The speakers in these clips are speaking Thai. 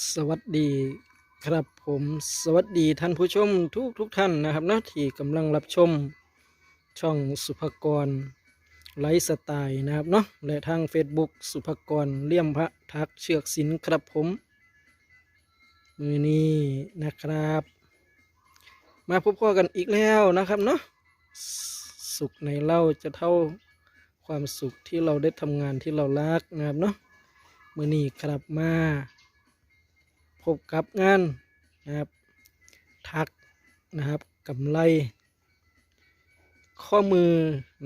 สวัสดีครับผมสวัสดีท่านผู้ชมทุกทุกท่านนะครับนะที่กำลังรับชมช่องสุภกรไลฟ์สไตล์นะครับเนาะและทาง Facebook สุภกรเลี่ยมพระทักเชือกศิลป์ครับผม มือนี้นะครับ มาพบกันอีกแล้วนะครับเนาะสุขในเล่าจะเท่าความสุขที่เราได้ทำงานที่เรารักนะครับเนาะมือนี้ครับมา พบกับงานนะครับ ทักนะครับกำไร ข้อมือ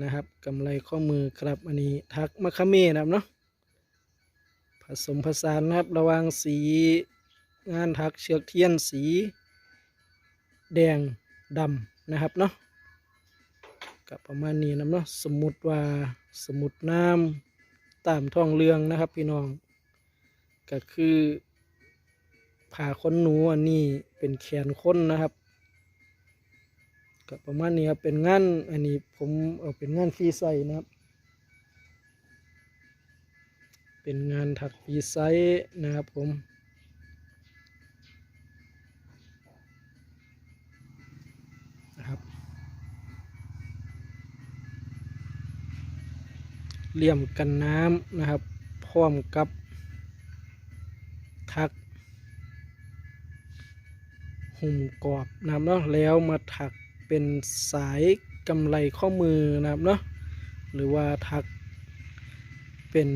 นะครับกำไรข้อมือครับอันนี้ทักมะคาเมนะครับเนาะผสมผสานนะครับระว่างสีงานทักเชือกเทียนสี แดงดำนะครับเนาะกับประมาณนี้นะเนาะสมมุติว่าสมุดน้ำตามท้องเรืองนะครับพี่น้อง ก็คือ ผ่าขนหนูอันนี้เป็นแขนคนนะครับก็ประมาณนี้ครับเป็นงานอันนี้ผมเอาเป็นงานฟรีไซส์นะครับ เป็นงานถักฟรีไซส์นะครับผมนะครับเลี่ยมกันน้ำนะครับ พร้อมกับทัก หุ่มกรอบนะครับเนาะแล้วมาถักเป็นสายกำไรข้อมือนะครับเนาะหรือว่าถักเป็น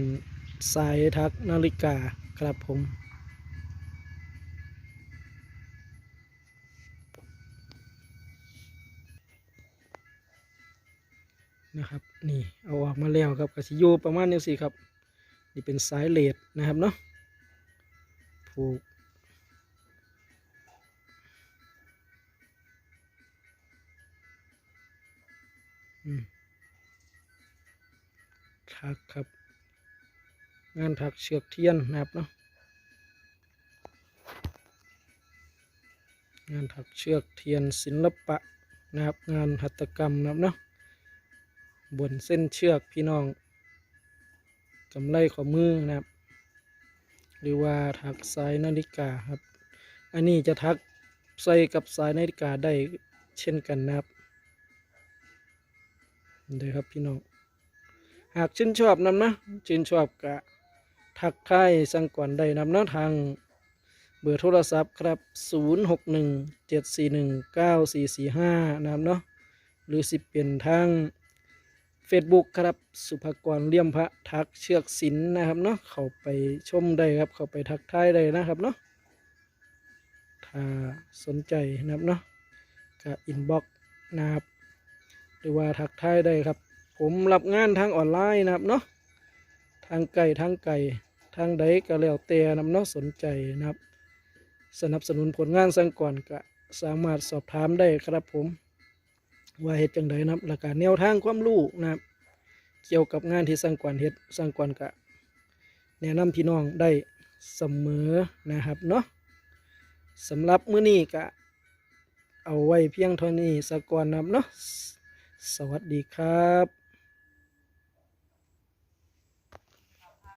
สายทักนาฬิกาครับผมนะครับนี่เอาออกมาแล้วครับกสิยูประมาณนี้สิครับ นี่เป็นสายเลดนะครับเนาะผูก ถักครับ งานถักเชือกเทียนนะครับเนาะงานถักเชือกเทียนศิลปะนะครับ งานหัตถกรรมนะครับเนาะบนเส้นเชือกพี่น้องกำไลข้อมือนะครับ หรือว่าถักสายนาฬิกาครับ อันนี้จะถักใส่กับสายนาฬิกาได้เช่นกันนะครับ เด้อครับพี่น้องหากชื่นชอบนำนะชื่นชอบกะทักทายสังก่อนได้นำนะทางเบอร์โทรศัพท์ครับ 061 741 9445นะครับเนาะหรือสิเป็นทาง Facebook ครับสุภกรเลี่ยมพระทักเชือกศิลป์นะครับเนาะเข้าไปชมได้ครับ เข้าไปทักทายได้นะครับเนาะถ้าสนใจนะครับเนาะก็อินบ็อกนะครับ หรือว่าทักทายได้ครับ ผมรับงานทางออนไลน์นะครับเนาะทางไกลทางไกลทางใดก็แล้วแต่นำเนาะสนใจนะครับ สนับสนุนผลงานสังก่อนก็สามารถสอบถามได้ครับผม ว่าเหตุจังใดนะครับและการแนวทางความรู้นะครับ เกี่ยวกับงานที่สังก่อนเฮ็ดสังก่อนก็แนะนำพี่น้องได้เสมอนะครับเนาะสำหรับมื้อนี้ก็เอาไว้เพียงเท่านี้สักก่อนนะครับเนาะ สวัสดีครับ